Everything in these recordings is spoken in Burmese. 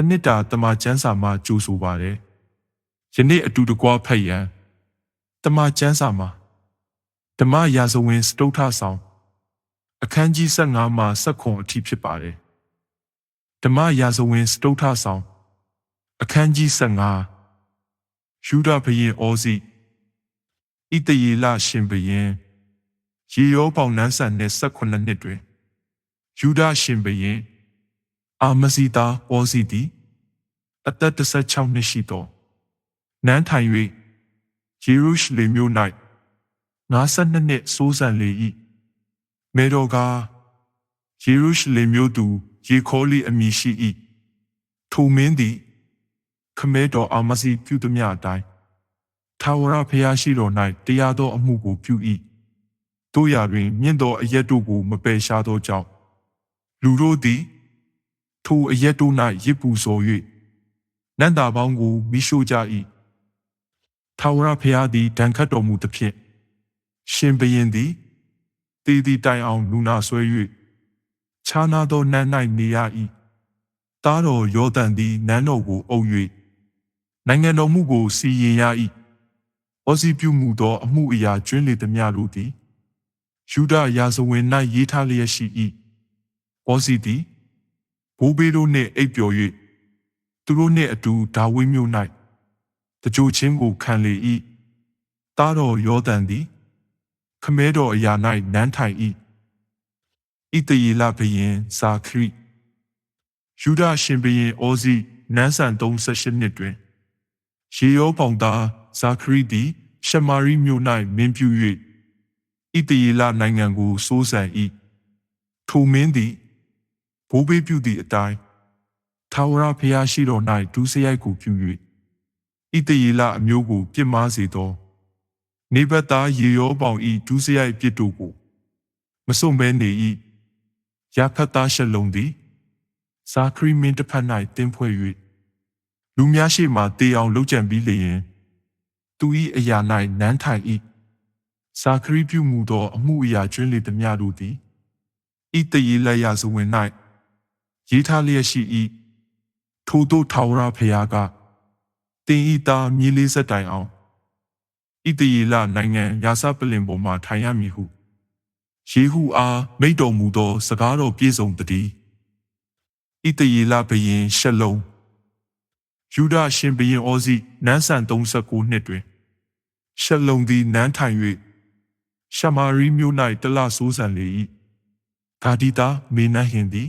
တနစ်တာတမချန်းစာမှာကြိုဆိုပါတယ်ယနေ့အတူတကွဖတ်ရန်တမချန်းစာမှာဓမ္မရာဇဝင်စတုထဆောင်အခန်းကြီး15မှာစက္ခွန်အထိဖြစ်ပါတယ်ဓမ္မရာဇဝင်စတုထဆောင်အခန်းကြီး15ယူဒဘုရင်ဩဇိဣတယေလရှင်ဘုရင်ရေရောပေါင်နန်းဆန်နဲ့18နှစ်တွင်ယူဒရှင်ဘုရင် အာမစီတာဩဇိသည်အသက်16နှစ်ရှိသောနန်းထိုင်၍ယေရုရှလင်မြို့၌52နှစ်စိုးစံလေ၏မေတော်ကားယေရုရှလင်မြို့သူယေခေါလိအမည်ရှိ၏ထိုမင်းသည် ခမဲတော်အာမစီပြုသည်မြအတိုင်းထာဝရဘုရားရှိတော်၌တရားသောအမှုကိုပြု၏တို့ရာတွင် မြင့်သောအရက်တို့ကိုမပယ်ရှားသောကြောင့်လူတို့သည် ထိုအရက်တို့၌ရစ်ပူစော်၍နန္တာပေါင်းကိုမိရှို့ကြ၏ထာဝရဘုရားသည်ဒဏ်ခတ်တော်မူသဖြင့်ရှင်ဘုရင်သည်တည်တည်တိုင်အောင်လူနာဆွဲ၍ခြားနာသောနန်း၌နေရ၏တားတော်ယောသန်သည်နန်းတော်ကိုအုပ်၍နိုင်ငံတော်မှုကိုစီရင်ရ၏ဩစီပြုမှုသောအမှုအရာကျွင်းလေသည်များတို့သည်ယူဒရာဇဝင်၌ရေးထားလျက်ရှိ၏ဩစီသည် ဘိုးဘေးတို့နှင့်အိပ်ပျော်၍သူတို့နှင့်အတူဒါဝိမြို့၌တကြိုချင်းကိုခံလေ၏တားတော်ယောသန်သည် ခမဲတော်အရာ၌နန်းထိုင်၏ဣတယေလဘုရင်ဇာခရိယူဒရှင်ဘုရင်ဩဇိနန်းဆန်38နှစ်တွင်ရေရောပေါင်သားဇာခရိသည်ရှမာရိမြို့၌မင်းပြု၍ဣတယေလနိုင်ငံကိုစိုးစံ၏ထိုမင်းသည် ဘိုးဘေးပြုသည့်အတိုင်းထာဝရဘုရားရှိတော်၌ဒုစရိုက်ကိုပြု၍ဣတယေလအမျိုးကိုပြစ်မှားစေသောနေဘတ်သားရေရောပေါင်ဤဒုစရိုက်ပြစ်တို့ကိုမစွန့်ဘဲနေ၏ယာဖတ်သားရှလုံသည်ဇာခရီမင်းတစ်ဖက်၌တင်းဖွဲ့၍လူများရှိမှတေအောင်လှုပ်ကြံပြီးလျင် သူ၏အရာ၌နန်းထိုင်၏ဇာခရီပြုမှုသောအမှုအရာကျွင်းလေသည်များတို့သည်ဤတရေလက်ရဇဝင်၌ ရေးထားလျက်ရှိ၏ထိုတို့ထာဝရဘုရားကတင်ဤသားမြေလေးဆက်တိုင်အောင်ဣတယေလနိုင်ငံရာစပလင်ပေါ်မှထိုင်ရမည်ဟုယေဟုအားမိတ်တော်မူသော စကားတော်ပြည့်စုံတည်းဣတယေလဘုရင်ရှလုံယူဒရှင်ဘုရင်ဩဇိနန်းဆန်39နှစ်တွင်ရှလုံသည်နန်းထိုင်၍ရှမာရိမြို့၌တလဆိုးဆန်လေ၏ဂါဒီတာမေနဟင်သည်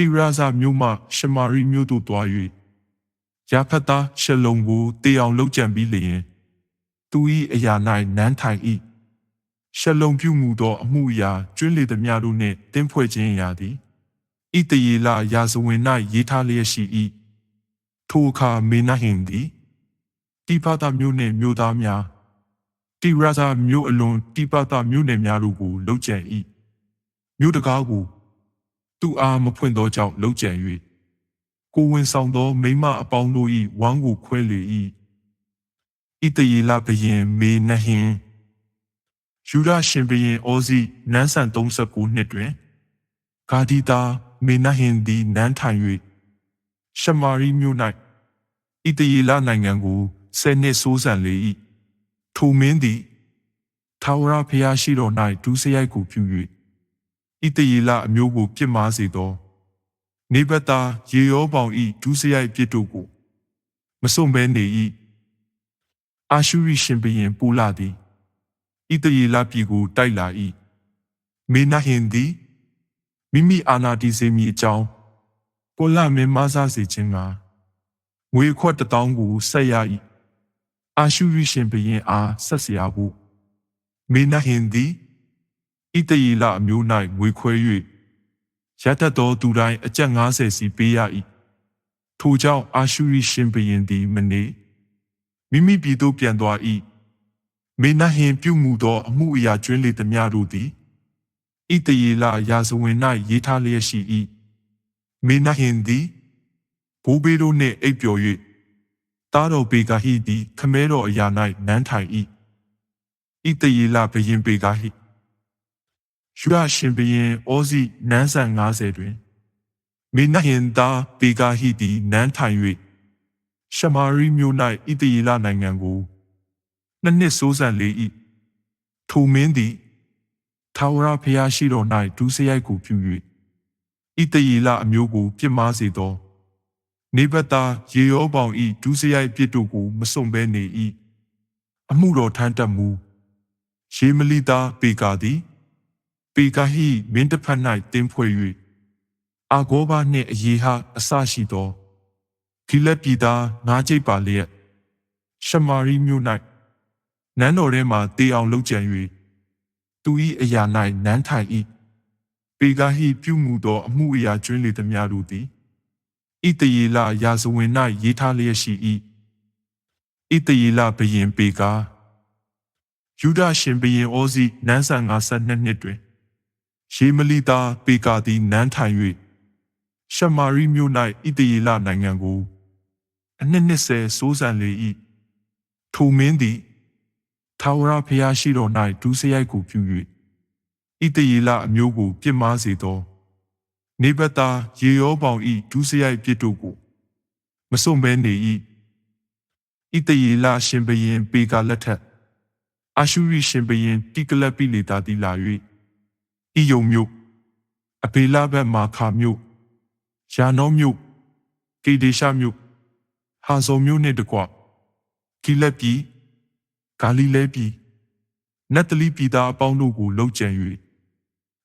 တိရာဇမြို့မှရှမာရိမြို့သို့တွား၍ယာဖတ်သားရှလုံကိုတေအောင်လှုပ်ကြံပြီးလျင်သူ၏အရာ၌နန်းထိုင်၏ရှလုံပြုမှုသောအမှုအရာကျွင်းလေသည်များတို့နှင့်တင်းဖွဲ့ခြင်းအရာသည်ဣတယေလရာဇဝင်၌ရေးထားလျက်ရှိ၏ထိုအခါမေနဟင်သည်တိဖတာမြို့နှင့်မြို့သားများတိရဇာမြို့အလွန်တိပတာမြို့နယ်များတို့ကိုလှုပ်ကြံ၏မြို့တကားကို သူအားမဖွင့်သောကြောင့်လှုပ်ကြံ၍ကိုဝင်ဆောင်သောမိမအပေါင်းတို့၏ဝမ်းကိုခွဲလေ၏ဣတယေလဘယင်မေနဟင်ယူဒရှင်ဘရင်ဩဇိနန်းဆန်39နှစ်တွင်ဂါဒီတာမေနဟင်သည်နန်းထိုင်၍ရှမာရိမြို့၌ဣတယေလနိုင်ငံကိုဆယ်နှစ်စိုးစံလေ၏ထိုမင်းသည်ထာဝရဘုရားရှိတော်၌ဒုစရိုက်ကိုပြု၍ ဤတရီလအမျိုးကိုပြစ်မှားစေသောနေဘတာရေရောပေါင်ဤဒုစရိုက်ပြစ်တို့ကိုမစွန့်ဘဲနေ၏အာရှုရိရှင်ဘုရင်ပူလာသည်ဣတရီလပြည်ကိုတိုက်လာ၏မေနဟင်သည်မိမိအာနာတီစေမီအကြောင်းကိုလမင်းမဆားစေခြင်းကငွေခွက်တထောင်ကိုဆက်ရ၏အာရှုရိရှင်ဘုရင်အားဆက်စရာဟုမေနဟင်သည် ဣတယေလအမျိုး၌ငွေခွဲ၍ရတတ်သောသူတိုင်းအကျပ်90စီပေးရ၏ထိုကြောင့်အာရှုရိရှင်ဘုရင်သည်မနေမိမိပြည်သို့ပြန်သွား၏မေနဟင်ပြုမှုသောအမှုအရာကျွင်းလေသည်များတို့သည်ဣတယေလရာဇဝင်၌ရေးထားလျက်ရှိ၏မေနဟင်သည်ဘိုးဘေးတို့နှင့်အိပ်ပျော်၍တားတော်ပေဂဟိသည် ခမဲတော်အရာ၌နန်းထိုင်၏ဣတယေလဘယင်ပေဂဟိ ယူရရှင်ဘရင်ဩဇိနန်းဆန်90တွင်မေနဟင်သာပေကာဟိတီနန်းထိုင်၍ရှမာရိမြို့၌ဣတယေလနိုင်ငံကိုနှစ်နှစ်စိုးစံလေ၏ထိုမင်းသည်ထာဝရဘုရားရှိတော်၌ဒုစရိုက်ကိုပြု၍ဣတယေလအမျိုးကိုပြစ်မှားစေသောနေဘတာရေရောပေါင်ဤဒုစရိုက်ပြစ်တို့ကိုမစွန့်ဘဲနေ၏အမှုတော်ထမ်းတတ်မူရေမလီတာပေကာသည် ပေကာဟိမင်းတစ်ဖက်၌တင်းဖွဲ့၍အာဂောဘနှင့်အယေဟအစရှိသောဂိလက်ပြည်သားငါးကျိပ်ပါလျက်ရှမာရိမြို့၌နန်းတော်ထဲမှတေအောင်လှုပ်ကြံ၍သူ၏အရာ၌နန်းထိုင်၏ပေကာဟိပြုမှုသောအမှုအရာကျွင်းလေသမျှတို့သည်ဣတယေလရာဇဝင်၌ရေးထားလျက်ရှိ၏ဣတယေလဘရင်ပေကာယူဒရှင်ဘရင်ဩဇိနန်းဆန်52နှစ်တွင် ရေမလီတာပေကာသည်နန်းထိုင်၍ရှမာရိမြို့၌ဣတယေလနိုင်ငံကိုအနှစ်နှစ်ဆယ်စိုးစံလေ၏ထိုမင်းသည်ထာဝရဘုရားရှိတော်၌ဒုစရိုက်ကိုပြု၍ဣတယေလအမျိုးကိုပြစ်မှားစေသောနေဘတာရေရောပေါင်ဤဒုစရိုက်ပြစ်တို့ကိုမစွန့်ဘဲနေ၏ဣတယေလရှင်ဘရင်ပေကာလက်ထက်အာရှုရိရှင်ဘရင်တိကလပိလေတာတိလာ၍ ဤယုံမြို့အဘေလဘက်မာခါမြို့ယာနောမြို့ကေဒေရှာမြို့ဟာဇောမြို့နှင့်တကွဂိလက်ပြည်ဂါလိလဲပြည်နတ်တလီပြည်သားအပေါင်းတို့ကိုလှုပ်ကြံ၍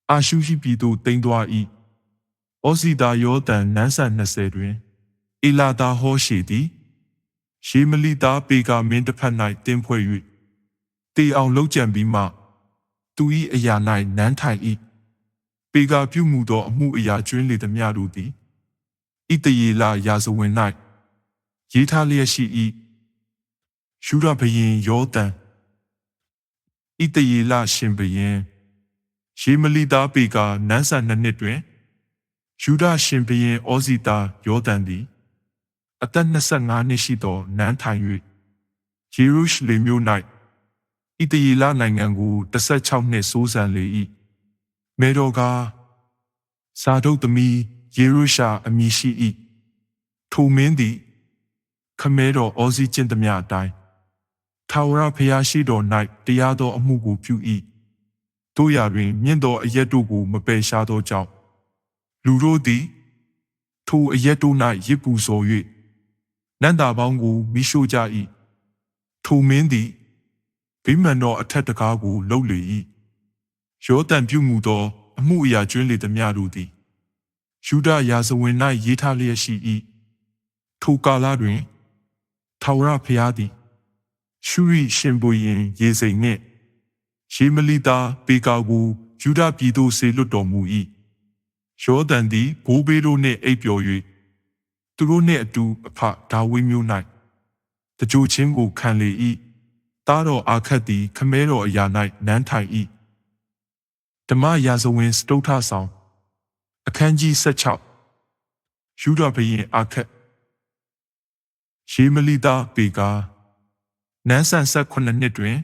အာရှုရှိပြည်သို့တိမ်သွား၏ဩစီတာယောတန်နန်းဆန်20တွင်အီလာတာဟောရှိသည်ရှေမလီတာပေကာမင်းတစ်ဖက်၌တင်းဖွဲ့၍တေအောင်လှုပ်ကြံပြီးမှ သူ၏အရာ၌နန်းထိုင်၏ပေကာပြုမှုသောအမှုအရာကျွင်းလေသမျှတို့သည်ဣတယေလရာဇဝင်၌ရေးထားလျက်ရှိ၏ယူရဘရင်ယောတန်ဣတယေလရှင်ဘရင်ရေမလီသားပေကာနန်းဆန်နှစ်နှစ်တွင်ယူဒရှင်ဘရင်ဩဇီတာယောတန်သည်အသက်25နှစ်ရှိသောနန်းထိုင်၍ယေရုရှလင်မြို့၌ ဣတယေလနိုင်ငံကို16နှစ်စိုးစံလေ၏မေတော်ကဇာဒုတ်သမီးယေရုရှာအမည်ရှိ၏ထိုမင်းသည် ခမဲတော်ဩဇီကျင့်သမျှအတိုင်းထာဝရဘုရားရှိတော်၌တရားသောအမှုကိုပြု၏တို့ရာတွင် မြင့်သောအရက်တို့ကိုမပယ်ရှားသောကြောင့်လူတို့သည်ထိုအရက်တို့၌ရစ်ပူစော်၍နန္တာပေါင်းကိုမိရှို့ကြ၏ထိုမင်းသည် ဗိမာန်တော်အထက်တကားကိုလှုပ်လေ၏ယောတန်ပြုမှုသော အမှုအရာကျွင်းလေသမျှတို့သည်ယူဒရာဇဝင်၌ရေးထားလျက်ရှိ၏ထိုကာလတွင်ထာဝရဘုရားသည် ရှုရိရှင်ဘုရင်ရေစိန်နှင့်ရေမလီတာပေကာကိုယူဒပြည်သို့ဆေလွတ်တော်မူ၏ယောဒန်သည်ဘိုးဘေးတို့နှင့်အိပ်ပျော်၍သူတို့နှင့်အတူအဖဒါဝိမျိုး၌တကြိုချင်းကိုခံလေ၏ တားတော်အာခတ်သည်ခမဲတော်အရာ၌နန်းထိုင်၏ဓမ္မရာဇဝင်စတုထဆောင်အခန်းကြီး16ယူဒဘရင်အာခတ်ရေမလီတာပေကာနန်းဆန်ဆက်ခုနှစ်တွင်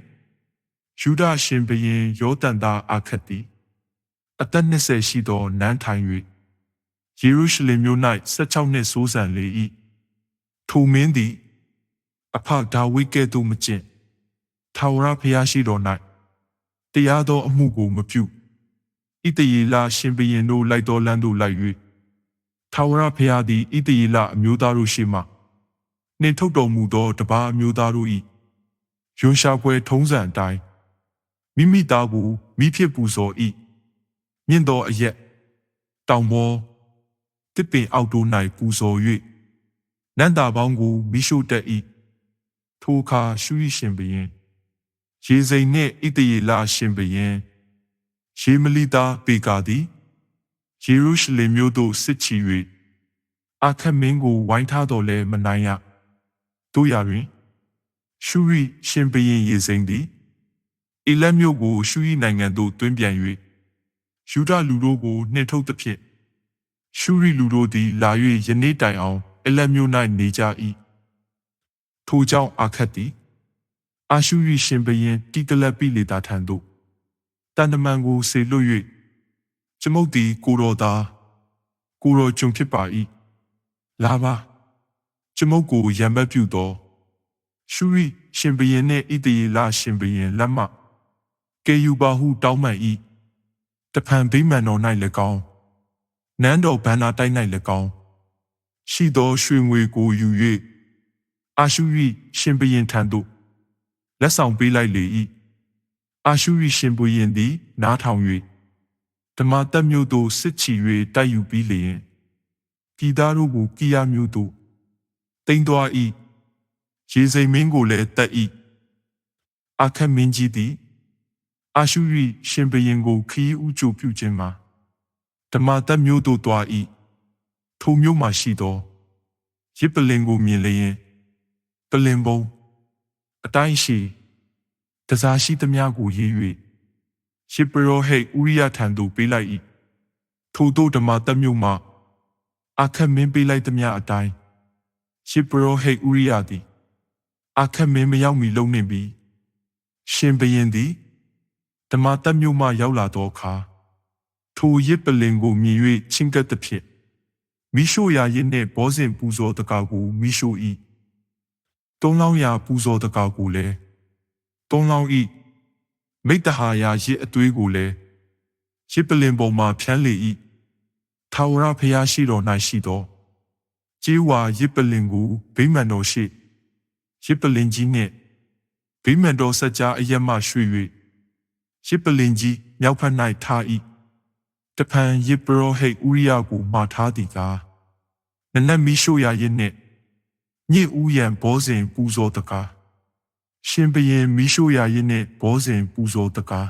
ယူဒရှင်ဘရင်ယောတန်သားအာခတ်သည်အသက်20ရှိသောနန်းထိုင်၍ယေရုရှလင်မြို့၌16နှစ်စိုးစံလေ၏ထိုမင်းသည်အဖဒါဝိကဲ့သို့မကျင့် ထာဝရဘုရားရှိတော်၌တရားသောအမှုကိုမပြုဣတယေလရှင်ဘရင်တို့လိုက်တော်လမ်းသို့လိုက်၍ထာဝရဘုရားသည်ဣတယေလအမျိုးသားတို့ရှေ့မှနှင်ထုတ်တော်မူသောတပါးအမျိုးသားတို့၏ယွန်ရှာပွဲထုံးစံအတိုင်းမိမိသားကိုမိဖြစ်ပူဇော်၏မြင့်သောအရက်တောင်ပေါ်တစ်ပင်အောက်တို့၌ပူဇော်၍နန္တာပေါင်းကိုမိရှို့တတ်၏ထိုအခါရှုရရှင်ဘရင် ရေစိန်နှင့်ဣတယေလရှင်ဘရင်ရေမလီတာပေကာသည်ယေရုရှလင်မြို့သို့စစ်ချီ၍အခမင်းကိုဝိုင်းထားတော်လဲမနိုင်ရတို့ရာတွင်ရှုရိရှင်ဘရင်ရေစိန်သည်အီလက်မြို့ကိုရှုရိနိုင်ငံသို့တွင်းပြန်၍ယူဒလူတို့ကိုနှင်ထုတ်သဖြင့်ရှုရိလူတို့သည်လာ၍ယနေ့တိုင်အောင်အလက်မြို့၌နေကြ၏ထိုကြောင့်အခတ်သည် အာရှုရိရှင်ဘရင်တိကလပိလေတာထံသို့တန်တမန်ကိုဆေလွတ်၍ကျမုတ်သည်ကိုတော်သားကိုတော်ကျွန်ဖြစ်ပါ၏လာပါကျွန်ုပ်ကိုရံပတ်ပြုသောရှုရီရှင်ဘရင်နှင့်ဣတရေလရှင်ဘရင်လက်မှကေယူပါဟုတောင်းပန်၏တဖန်ဗိမာန်တော်၌၎င်းနန်းတော်ဘန္နာတိုက်၌၎င်းရှိသောရွှေငွေကိုယူ၍အာရှုရိရှင်ဘရင်ထံသို့ လက်ဆောင်ပေးလိုက်လေ၏အာရှုရိရှင်ဘရင်သည် နားထောင်၍ဓမ္မတက်မြို့သို့စစ်ချီ၍တိုက်ယူပြီးလျင်ပြည်သားတို့ကိုကိယမြို့သို့တိမ်သွား၏ရေစိမ်မင်းကိုလည်းတက်၏အခက်မင်းကြီးသည်အာရှုရိရှင်ဘရင်ကိုခီးဥကြိုပြုခြင်းမှာဓမ္မတက်မြို့သို့သွား၏ထိုမြို့မှာရှိသောရစ်ပလင်ကိုမြင်လျင်ပလင်ပုံ အတိုင်းရှိတစားရှိသမျှကိုရေး၍ရှစ်ပရောဟိတ်ဥရိယထံသို့ပေးလိုက်၏ထို့သောဓမ္မတက်မြို့မှအခက်မင်းပေးလိုက်သမျှအတိုင်းရှစ်ပရောဟိတ်ဥရိယသည်အခက်မင်းမရောက်မီလုံနှင့်ပြီးရှင်ဘရင်သည်ဓမ္မတက်မြို့မှရောက်လာသောအခါထိုရစ်ပလင်ကိုမြင်၍ချင်းကပ်သဖြင့်မိရှို့ရာရစ်နှင့်ဘောဇင်ပူဇော်တကာကိုမိရှို့၏ တုံးလောင်းရာပူဇော်တကာကိုလည်းတုံးလောင်း၏မိတ္တဟာယာရစ်အသွေးကိုလည်းရစ်ပလင်ပေါ်မှဖြန်းလေ၏ထာဝရဘုရားရှိတော်၌ရှိသောကျေးဝါရစ်ပလင်ကိုဗိမာန်တော်ရှိရစ်ပလင်ကြီးနှင့်ဗိမာန်တော်ဆက်ကြားအရက်မှရွှေ့၍ရစ်ပလင်ကြီးမြောက်ဖက်၌ထား၏တဖန်ယေဘရဟိတ်ဥရိယကိုမှာထားသည်ကားနနက်မီရှို့ရရင်နှင့် ညစ်ဥယံဘောဇဉ်ပူဇော်တကားရှင်ဘရင်မိရှုရာရင်နှင့်ဘောဇဉ်ပူဇော်တကား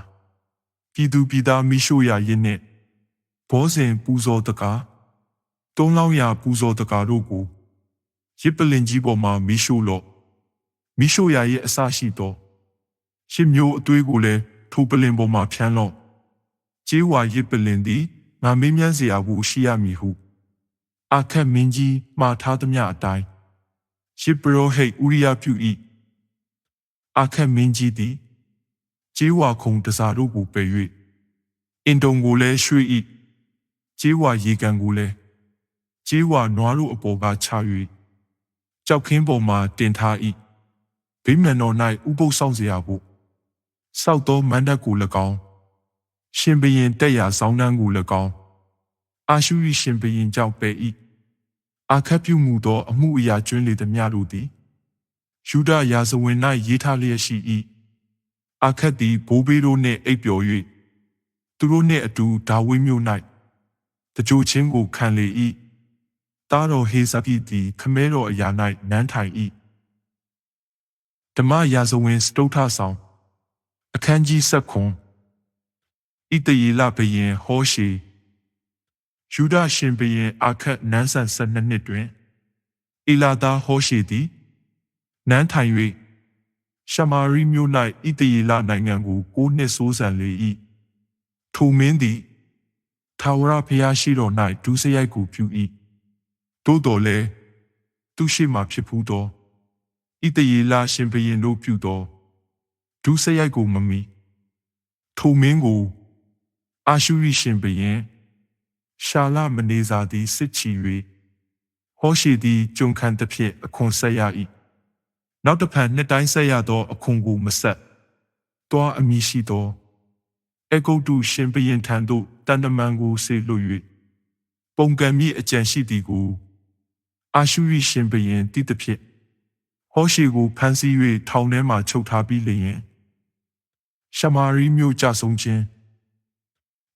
ပြည်သူပြည်သားမိရှုရာရင်နှင့်ဘောဇဉ်ပူဇော်တကားတုံးလောင်းရာပူဇော်တကားတို့ကိုရစ်ပလင်ကြီးပေါ်မှာမိရှုလော့မိရှုရာရဲ့အစရှိသောရှင်မျိုးအသွေးကိုလည်းထိုပလင်ပေါ်မှာဖြန်းလော့ကျေးဝါရစ်ပလင်သည်ငါမင်းမြန်းစရာဘူးရှိရမည်ဟု အာခက်မင်းကြီးမှားထားသမျှအတိုင်း ရှစ်ပရောဟိတ်ဥရိယပြု၏အခက်မင်းကြီးသည်ကျေးဝါခုံတစားတို့ကိုပယ်၍အင်တုံကိုလည်းရွှေ့၏ကျေးဝါရေကန်ကိုလည်းကျေးဝါနွားတို့အပေါ်ကချ၍ကြောက်ခင်းပေါ်မှတင်ထား၏ဗိမာန်တော်၌ဥပုပ်ဆောင်เสียဖို့စောက်သောမန္တကို၎င်းရှင်ဘရင်တက်ရာဆောင်းနှန်းကို၎င်းအာရှုရိရှင်ဘရင်ကြောင့်ပယ်၏ အာခတ်ပြုမှုသော အမှုအရာကျွင်းလေသည်များတို့သည်ယူဒရာဇဝင်၌ရေးထားလျက်ရှိ၏အာခတ်သည်ဘိုးဘေးတို့နှင့်အိပ်ပျော်၍သူတို့နှင့်အတူဒါဝိမြို့၌တကြိုချင်းကိုခံလေ၏တားတော်ဟေဇကိသည်ခမဲတော်အရာ၌နန်းထိုင်၏ဓမ္မရာဇဝင်စတုထဆောင်အခန်းကြီး၁၇ဣတယေလဘရင်ဟောရှေ ယူဒရှင်ဘရင်အခတ်နန်းဆန်12နှစ်တွင်အီလာသားဟောရှေသည်နန်းထိုင်၍ရှမာရိမြို့၌ဣတယေလနိုင်ငံကိုကိုးနှစ်ဆိုးဆန်လေ၏ထိုမင်းသည်ထာဝရဘုရားရှိတော်၌ဒုစရိုက်ကိုပြု၏သို့တော်လည်းသူရှိမှဖြစ်ဖူးသောဣတယေလရှင်ဘရင်တို့ပြုသောဒုစရိုက်ကိုမမီထိုမင်းကိုအာရှုရိရှင်ဘရင် ရှာလမနေစာသည်စစ်ချီ၍ဟောရှိသည်ကြုံခံသဖြင့်အခွန်ဆက်ရ၏နောက်တစ်ဖန်နှစ်တိုင်းဆက်ရသောအခွန်ကိုမဆက်တွားအမိရှိသောအဂုတ်တုရှင်ဘရင်ထံသို့တန်တမန်ကိုဆေလွတ်၍ပုံကံမြင့်အကြံရှိသည်ကိုအာရှုရိရှင်ဘရင်တည်သဖြင့်ဟောရှိကိုဖမ်းဆီး၍ထောင်ထဲမှချုပ်ထားပြီးလျင်ရှမာရိမြို့ကြဆုံးခြင်း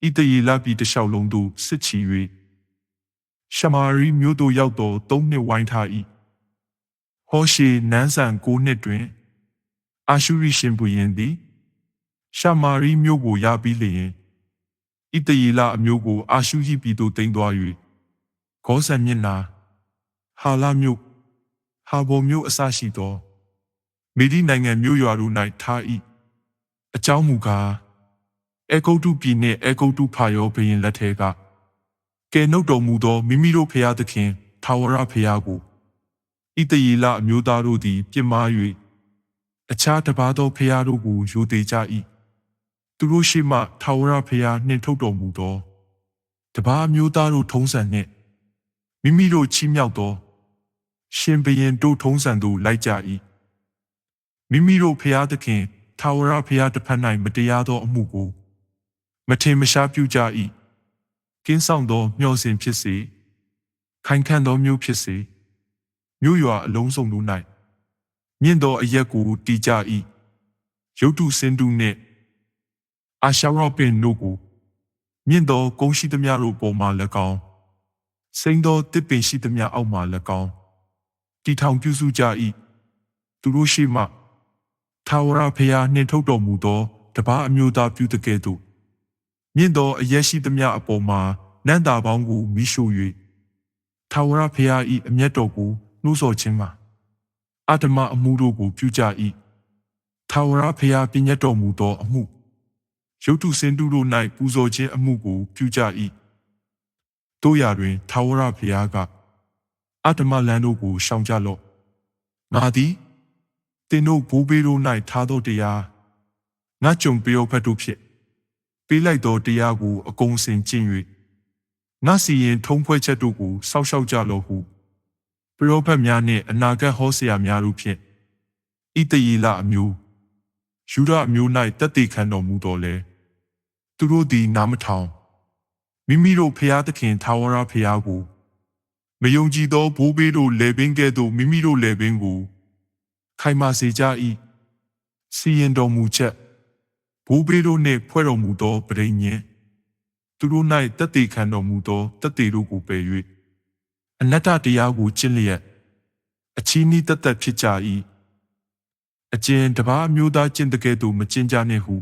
ဣတယေလပြည်တလျှောက်လုံးသို့စစ်ချီ၍ရှမာရိမြို့သို့ရောက်သောသုံးနှစ်ဝိုင်းထား၏ဟောရှေနန်းဆန်၉နှစ်တွင် အာရှုရိရှင်ဘုရင်သည် ရှမာရိမြို့ကိုရပြီးလျင်ဣတယေလအမျိုးကို အာရှုရိပြည်သို့တင်သွား၍ဂောဆန်မျက်နာဟာလာမြို့ဟာဘော်မြို့အစရှိသောမေဒီနိုင်ငံမြို့ရွာတို့၌ထား၏အကြောင်းမူကား အေဂုတ်တုပြည်နှင့်အေဂုတ်တုဖာယောဘုရင်လက်ထဲကကယ်နှုတ်တော်မူသောမိမိတို့ဖျားသခင်ထာဝရဖျားကိုဣတယေလအမျိုးသားတို့သည် ပြစ်မှား၍အခြားတပါးသောဖျားတို့ကိုယူသေးကြ၏သူတို့ရှိမှထာဝရဖျားနှင့်ထုတ်တော်မူသောတပါးမျိုးသားတို့ထုံးစံနှင့်မိမိတို့ချီးမြှောက်သောရှင်ဘရင်တို့ထုံးစံသို့လိုက်ကြ၏မိမိတို့ဖျားသခင်ထာဝရဖျားတစ်ဖက်၌မတရားသောအမှုကို မထင်မရှားပြုကြ၏ကင်းဆောင်သောမျှော်စင်ဖြစ်စေခိုင်ခံ့သောမျိုးဖြစ်စေမြို့ရွာအလုံးစုံတို့၌မြင့်သောအရက်ကိုတည်ကြ၏ရုတ်တုစင်တုနှင့်အာရှာရောပင်တို့ကိုမြင့်သောကုန်းရှိသမျှတို့ပေါ်မှ၎င်းစိမ့်သောတစ်ပင်ရှိသမျှအောက်မှ၎င်းတီထောင်ပြုစုကြ၏သူတို့ရှိမှထာဝရဘုရားနှင်ထုတ်တော်မူသောတပားအမျိုးသားပြုတကဲ့သို့ မြင့်သောအရက်ရှိသမျှအပေါ်မှာနန္တာပေါင်းကိုမိရှို့၍ထာဝရဘုရား၏အမျက်တော်ကိုနှိုးဆော်ခြင်းမှာအတ္တမအမှုတို့ကိုပြုကြ၏ထာဝရဘုရားပြည့်ညတ်တော်မူသောအမှုရုတ်တုစင်တုတို့၌ပူဇော်ခြင်းအမှုကိုပြုကြ၏တို့ရာတွင်ထာဝရဘုရားကအတ္တမလန်တို့ကိုရှောင်ကြလော့ငါသည်တင်တို့ဘိုးဘေးတို့၌ထားသောတရားငါကြုံပြောဖတ်တို့ဖြစ် ပေးလိုက်သောတရားကိုအကုန်စင်ကျင့်၍ငါစီရင်ထုံးဖွဲ့ချက်တို့ကိုစောက်ရှောက်ကြလော့ဟုပရောဖက်များနှင့်အနာဂတ်ဟောဆရာများတို့ဖြင့်ဣတယေလအမျိုးယူဒအမျိုး၌တက်တည်ခံတော်မူတော်လဲသူတို့သည်နားမထောင်မိမိတို့ဖျားသခင်ထာဝရဖျားကိုမယုံကြည်သောဘိုးဘေးတို့လေပင်ကဲ့သို့မိမိတို့လေပင်ကို ခိုင်မာစေကြ၏စီရင်တော်မူချက် ဘိုးဘေးတို့နှင့်ဖွဲ့တော်မူသောပရိညင်သူတို့၌တက်တည်ခံတော်မူသောတက်တည်တို့ကိုပယ်၍အနတ္တတရားကိုကျင့်လျက်အချီးနှီးတက်တက်ဖြစ်ကြ၏အကျဉ်တပါးမျိုးသားကျင့်တကဲ့သို့မကျင့်ကြနှင့်ဟု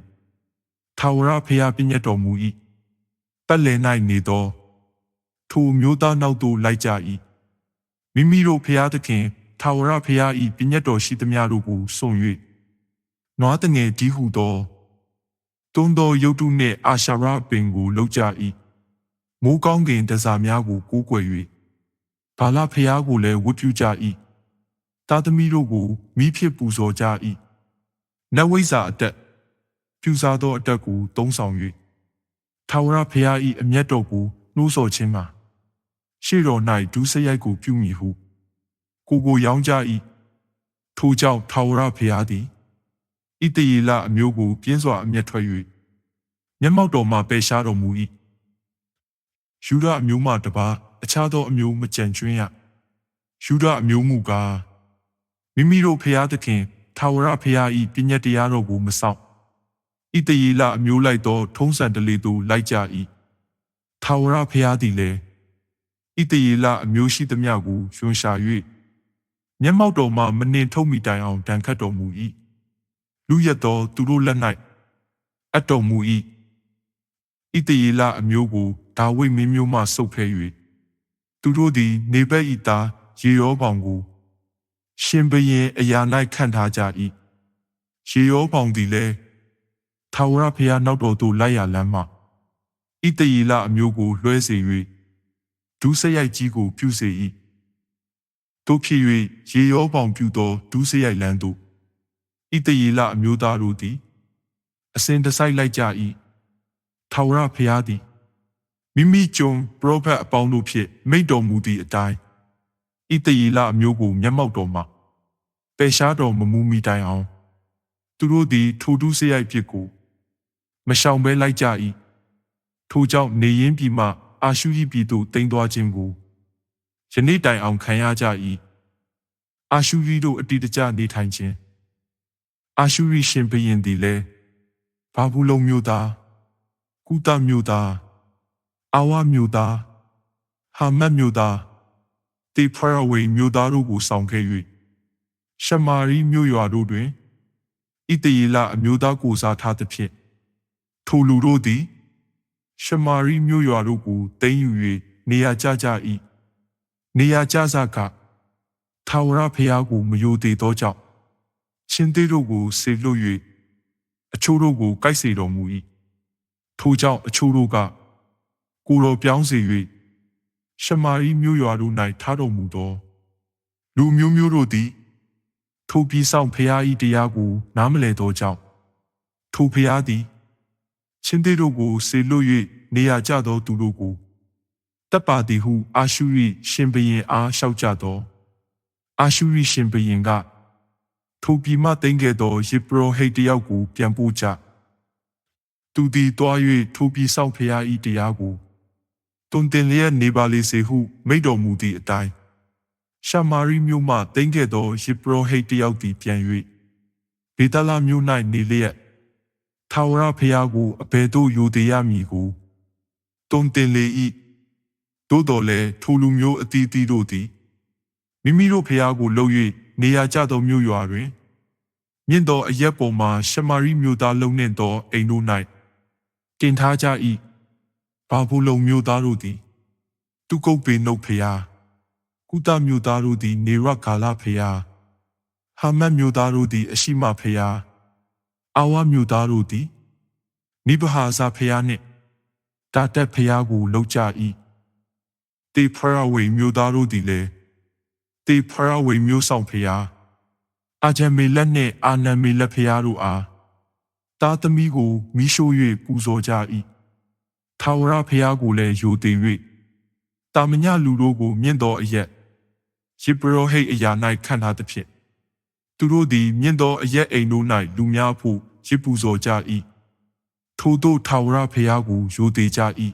ထာဝရဘုရားပြည့်ညတ်တော်မူ၏ပတ်လည်၌နေသောထိုမျိုးသားနောက်သို့လိုက်ကြ၏မိမိတို့ဖျားသခင်ထာဝရဘုရား၏ပြည့်ညတ်တော်ရှိသမျှတို့ကိုစုံ၍နွားတငယ်ဒီဟုသော တွန်းသောယုတ်တုနှင့်အာရှာရပင်ကိုလှုပ်ကြ၏မိုးကောင်းကင်တစားများကိုကိုးကွယ်၍ဘာလဖျားကိုလည်းဝတ်ပြုကြ၏တာသမီတို့ကိုမိဖြစ်ပူဇော်ကြ၏နတ်ဝိဇ္ဇာအတက်ပြူစားသောအတက်ကိုသုံးဆောင်၍ထာဝရဘုရား၏အမျက်တော်ကိုနှိုးဆော်ခြင်းမှာရှေ့တော်၌ဒုစရိုက်ကိုပြုမိဟုကိုကိုရောင်းကြ၏ထိုကြောင့်ထာဝရဘုရားသည် ဣတယေလအမျိုးကိုပြင်းစွာအမျက်ထွက်၍မျက်မှောက်တော်မှပယ်ရှားတော်မူ၏ယူဒအမျိုးမှတပါအခြားသောအမျိုးမကြံကျွင်းရယူဒအမျိုးမူကားမိမိတို့ဖျားသခင်ထာဝရဖျား၏ပြည့်ညတ်တရားတော်ကိုမဆောင်ဣတယေလအမျိုးလိုက်သော ထုံးစံတလေသူလိုက်ကြ၏ထာဝရဖျားသည်လည်းဣတယေလအမျိုးရှိသမျှကိုယွန်ရှာ၍မျက်မှောက်တော်မှမနှင်ထုတ်မိတိုင်အောင်ဒဏ်ခတ်တော်မူ၏ လူရက်သောသူတို့လက်၌အပ်တော်မူ၏ဣတယေလအမျိုးကိုဒါဝိမင်းမျိုးမှဆုတ်ဖဲ၍သူတို့သည် နေဘက်ဤသားရေရောပေါင်ကို ရှင်ဘရင်အရာ၌ခံထားကြ၏ရေရောပေါင်သည်လည်းထာဝရဘုရားနောက်တော်သို့လိုက်ရလမ်းမှဣတယေလအမျိုးကိုလွှဲစေ၍ဒုစရိုက်ကြီးကိုပြုစေ၏တို့ဖြစ်၍ရေရောပေါင်ပြုသောဒုစရိုက်လမ်းသို့ ဣတယေလအမျိုးသားတို့သည် အစဉ်တစိုက်လိုက်ကြ၏ထာဝရဘုရားသည်မိမိကျုံပရောဖက်အပေါင်းတို့ဖြင့်မိန့်တော်မူသည့်အတိုင်းဣတယေလအမျိုးကိုမျက်မှောက်တော်မှပယ်ရှားတော်မမူမီတိုင်အောင် သူတို့သည် ထိုဒုစရိုက်ဖြစ်ကိုမရှောင်ဘဲလိုက်ကြ၏ထိုကြောင့်နေရင်းပြည်မှအာရှုရိပြည်သို့တိမ်သွားခြင်းကိုယနေ့တိုင်အောင်ခံရကြ၏အာရှုရိတို့အတိတကျနေထိုင်ခြင်း အာရှုရိရှင်ဘုရင်သည်လည်းဘာဘူးလုံးမျိုးသားကုသမျိုးသားအာဝမျိုးသားဟာမတ်မျိုးသားတေဖရဝေမျိုးသားတို့ကိုဆောင်ခဲ့၍ရှမာရိမျိုးရွာတို့တွင်ဣတယေလအမျိုးသားကိုစားထားသဖြင့်ထိုလူတို့သည် ရှမာရိမျိုးရွာတို့ကိုတင်းယူ၍နေရာကျကြ၏နေရာကျစကထာဝရဘုရားကိုမယိုသေးသောကြောင့် ရှင်သေးတို့ကိုဆေလွတ်၍အချို့တို့ကိုကိုက်စေတော်မူ၏ထိုကြောင့်အချို့တို့ကကိုတော်ပြောင်းစေ၍ရှမာရိမျိုးရွာတို့၌ထားတော်မူသောလူမျိုးမျိုးတို့သည်ထိုပြည်ဆောင်ဖျားဤတရားကိုနားမလည်သောကြောင့်ထိုဖျားသည်ချင်းသေးတို့ကိုဆေလွတ်၍နေရာကျသောသူတို့ကိုတပ်ပါသည်ဟု အာရှုရိရှင်ဘရင်အားလျှောက်ကြသော အာရှုရိရှင်ဘရင်က ထိုပြည်မှတင်ခဲ့သောယေဘရဟိတ်တယောက်ကိုပြန်ပို့ကြသူသည်တွား၍ထိုပြည်ဆောင်ဖျားဤတရားကိုတွင်တင်လျက်နေပါလေစေဟု မိန့်တော်မူသည့်အတိုင်းရှာမာရိမြို့မှတင်ခဲ့သောယေဘရဟိတ်တယောက်သည်ပြန်၍ဘေတလာမြို့၌နေလျက်ထာဝရဘုရားကိုအဘယ်သို့ယူသေးရမည်ကိုတွင်တင်လေ၏သို့တော်လည်းထိုလူမျိုးအသီးသီးတို့သည်မိမိတို့ဘုရားကိုလှုပ်၍ နေရာကျသောမြို့ရွာတွင်မြင့်သောအရက်ပေါ်မှရှမာရိမြို့သားလုံနှင့်သောအိမ်တို့၌တင်ထားကြ၏ဘာဘူးလုံမြို့သားတို့သည်သူကုတ်ပေနှုတ်ဘုရားကုသမြို့သားတို့သည်နေရကာလဘုရားဟာမတ်မြို့သားတို့သည်အရှိမဘုရားအာဝမြို့သားတို့သည်နိဗဟာဇာဘုရားနှင့်တာတက်ဘုရားကိုလှုပ်ကြ၏တေဖရဝေမြို့သားတို့သည်လည်း တေဖရဝေမြို့ဆောင်ဖျားအာဂျမေလက်နှင့်အာနံမေလက်ဖျားတို့အားတာသမီကိုမိရှို့၍ပူဇော်ကြ၏ထာဝရဖျားကိုလည်းယိုတင်၍တာမညလူတို့ကိုမြင့်သောအရက်ယေဘရဟိတ်အရာ၌ခံထားသဖြင့်သူတို့သည်မြင့်သောအရက်အိမ်တို့၌လူများဖို့ရစ်ပူဇော်ကြ၏ထို့သောထာဝရဖျားကိုယိုသေးကြ၏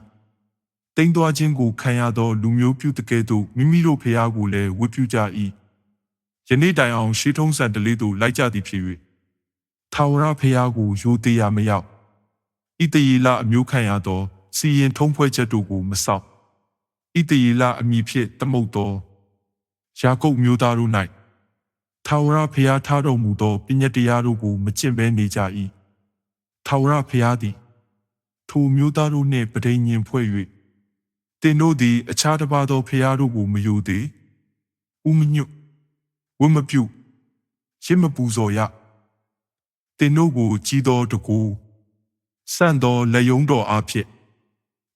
တိမ်သွားခြင်းကိုခံရသောလူမျိုးပြုတကဲ့သို့မိမိတို့ဖျားကိုလည်းဝတ်ပြုကြ၏ယနေ့တိုင်အောင်ရှေးထုံးစံတလေးသို့လိုက်ကြသည်ဖြစ်၍ထာဝရဖျားကိုယိုသေးရမရောက်ဣတယေလအမျိုးခံရသောစီရင်ထုံးဖွဲ့ချက်တို့ကိုမဆောက်ဣတယေလအမိဖြင့်တမုတ်သောယာကုပ်မျိုးသားတို့၌ထာဝရဖျားထားတော်မူသောပညတ်တရားတို့ကိုမကျင့်ဘဲနေကြ၏ထာဝရဖျားသည်ထိုမျိုးသားတို့နှင့်ပဋိညင်ဖွဲ့၍ တင်တို့သည် အခြားတစ်ပါးသောဖျားတို့ကိုမယူသေးဥမညွတ်ဝမပြုရစ်မပူဇော်ရတင်တို့ကိုကြီးသောတကူစန့်သောလက်ယုံတော်အားဖြင့်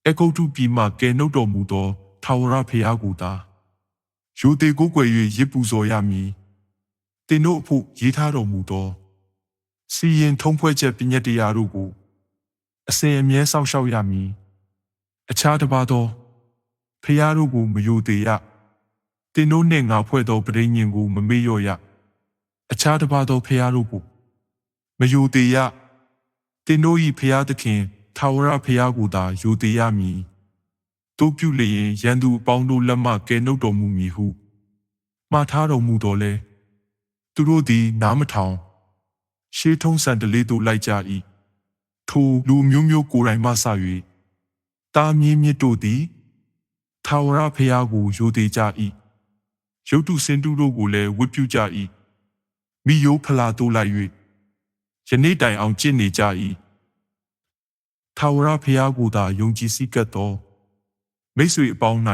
အကုတ်တုပြည်မှကယ်နှုတ်တော်မူသောထာဝရဖျားကိုသာယူသေးကိုွယ်၍ရစ်ပူဇော်ရမည်တင်တို့အဖို့ရေးထားတော်မူသောစီရင်ထုံးဖွဲ့ချက်ပညတ်တရားတို့ကိုအစဉ်အမြဲစောင့်ရှောက်ရမည်အခြားတစ်ပါးသော ဖျားတို့ကိုမယိုသေးရတင်တို့နှင့်ငါဖွဲ့သောပဋိညာဉ်ကိုမမေ့လျော့ရအခြားတစ်ပါးသောဖျားတို့ကိုမယိုသေးရတင်တို့၏ဖျားသခင်ထာဝရဖျားကိုသာယိုသေးရမည်တို့ပြုလျင်ရန်သူအပေါင်းတို့လက်မှကယ်နှုတ်တော်မူမည်ဟုမှားထားတော်မူတော်လဲသူတို့သည်နားမထောင်ရှေးထုံးစံတလေးတို့လိုက်ကြ၏ထိုလူမျိုးမျိုးကိုယ်တိုင်မှစ၍တာမင်းမြစ်တို့သည် ထာဝရဖျားကိုယိုသေးကြ၏ရုတ်တုစင်တုတို့ကိုလည်းဝတ်ပြုကြ၏မိယိုးဖလာတို့လိုက်၍ယနေ့တိုင်အောင်ကျင့်နေကြ၏ထာဝရဖျားကိုသာယုံကြည်စိတ်ကပ်သောမိတ်ဆွေအပေါင်း၌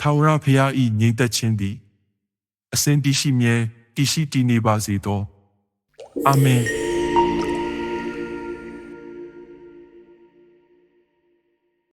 ထာဝရဖျား၏ငြိမ်သက်ခြင်းသည်အစဉ်တည်ရှိမြဲတည်ရှိတည်နေပါစေသောအာမင်